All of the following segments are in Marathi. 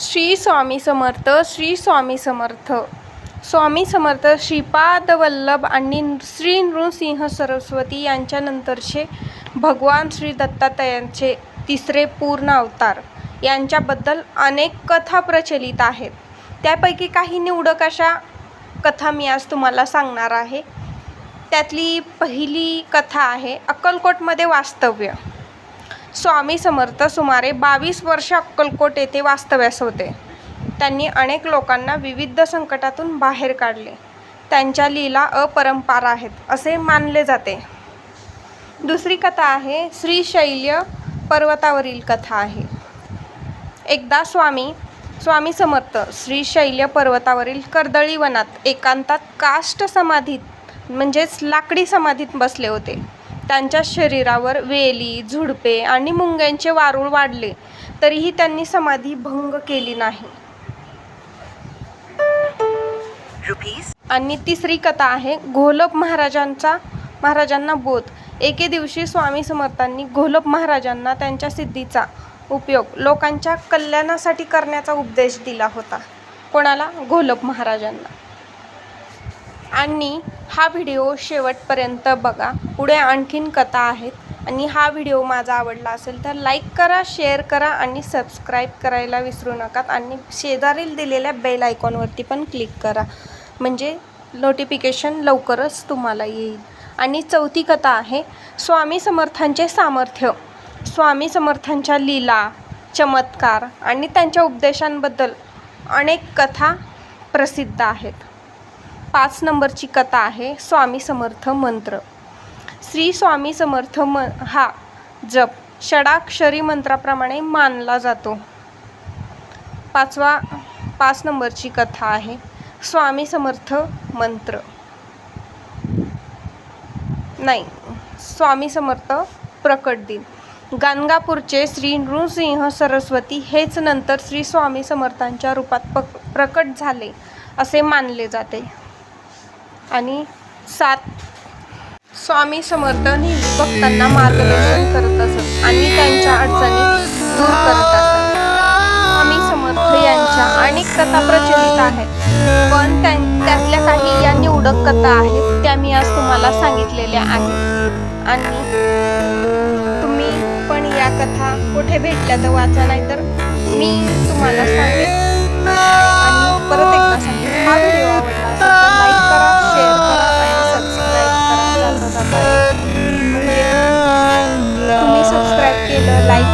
श्री स्वामी समर्थ श्री स्वामी समर्थ. स्वामी समर्थ श्रीपाद वल्लभ आणि श्री नृसिंह सरस्वती यांच्यानंतरचे भगवान श्री दत्तात्रयांचे तिसरे पूर्ण अवतार यांच्याबद्दल अनेक कथा प्रचलित आहेत. त्यापैकी काही निवडक अशा कथा मी आज तुम्हाला सांगणार आहे. त्यातली पहिली कथा आहे अक्कलकोटमध्ये वास्तव्य. स्वामी समर्थ सुमारे बावीस वर्ष अक्कलकोट येथे वास्तव्यास होते. त्यांनी अनेक लोकांना विविध संकटातून बाहेर काढले. त्यांच्या लीला अपरंपार आहेत असे मानले जाते. दुसरी कथा आहे श्रीशैल्य पर्वतावरील कथा आहे. एकदा स्वामी स्वामी समर्थ श्रीशैल्य पर्वतावरील कर्दळी वनात एकांतात काष्ट समाधीत म्हणजेच लाकडी समाधीत बसले होते. त्यांच्या शरीरावर वेली झुडपे आणि मुंग्यांचे वारूळ वाढले तरीही त्यांनी समाधी भंग केली नाही. आणि तिसरी कथा आहे घोलप महाराजांचा महाराजांना बोध. एके दिवशी स्वामी समर्थांनी घोलप महाराजांना त्यांच्या सिद्धीचा उपयोग लोकांच्या कल्याणासाठी करण्याचा उपदेश दिला होता. कोणाला? घोलप महाराजांना. आणि हा व्हिडिओ शेवटपर्यंत बघा. पुढे आणखीन कथा आहेत आणि हा व्हिडिओ माझा आवडला असेल तर लाईक करा शेअर करा आणि सबस्क्राईब करायला विसरू नका आणि शेजारील दिलेल्या बेल आयकॉनवरती पण क्लिक करा. म्हणजे नोटिफिकेशन लवकरच तुम्हाला येईल. आणि चौथी कथा आहे स्वामी समर्थांचे सामर्थ्य. स्वामी समर्थांच्या लीला चमत्कार आणि त्यांच्या उपदेशांबद्दल अनेक कथा प्रसिद्ध आहेत. पाच नंबरची कथा आहे स्वामी समर्थ मंत्र. श्री स्वामी समर्थ म हा जप षडाक्षरी मंत्राप्रमाणे मानला जातो. पाचवा पाच नंबरची कथा आहे स्वामी समर्थ मंत्र. नाही स्वामी समर्थ प्रकट दिन. गाणगापूरचे श्री नृसिंह सरस्वती हेच नंतर श्री स्वामी समर्थांच्या रूपात पक प्रकट झाले असे मानले जाते. आणि सात स्वामी समर्थ नेहमी भक्तांना मार्गदर्शन करत असत आणि त्यांच्या अडचणी दूर करत असत. स्वामी समर्थ यांच्या अनेक कथा प्रचलित आहेत. पण त्यातल्या काही या निवडक कथा आहेत त्या मी आज तुम्हाला सांगितलेल्या आहेत. आणि तुम्ही पण या कथा कुठे भेटल्या तर वाचा नाही तर मी तुम्हाला सांग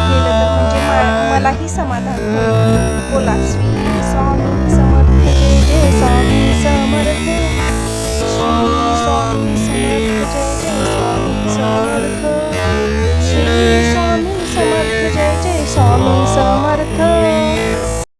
केलं तर म्हणजे मलाही समाधान बोला श्री स्वामी समर्थ जय जय स्वामी.